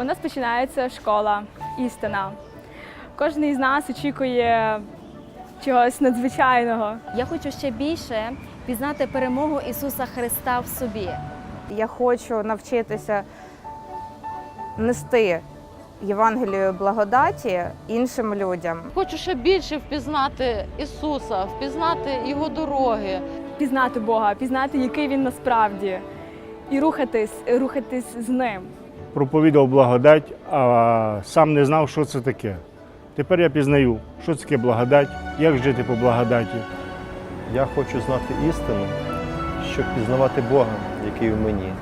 У нас починається школа, істина. Кожен із нас очікує чогось надзвичайного. Я хочу ще більше пізнати перемогу Ісуса Христа в собі. Я хочу навчитися нести Євангелію благодаті іншим людям. Хочу ще більше впізнати Ісуса, впізнати Його дороги. Пізнати Бога, пізнати, який він насправді, і рухатись, рухатись з ним. Проповідав благодать, а сам не знав, що це таке. Тепер я пізнаю, що це таке благодать, як жити по благодаті. Я хочу знати істину, щоб пізнавати Бога, який в мені.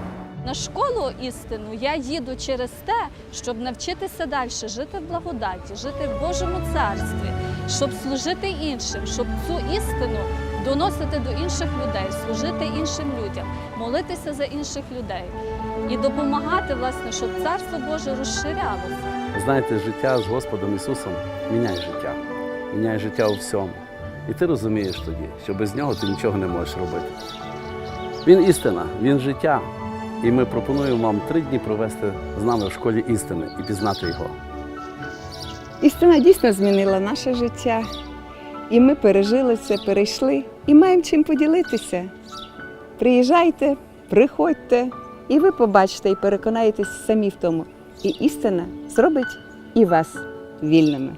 На школу істину я їду через те, щоб навчитися далі жити в благодаті, жити в Божому царстві, щоб служити іншим, щоб цю істину доносити до інших людей, служити іншим людям, молитися за інших людей і допомагати, власне, щоб царство Боже розширялося. Знаєте, життя з Господом Ісусом міняє життя, міняє життя у всьому. І ти розумієш тоді, що без нього ти нічого не можеш робити. Він істина, він життя. І ми пропонуємо вам три дні провести з нами в школі істини і пізнати його. Істина дійсно змінила наше життя. І ми пережили це, перейшли і маємо чим поділитися. Приїжджайте, приходьте, і ви побачите і переконаєтесь самі в тому. І істина зробить і вас вільними.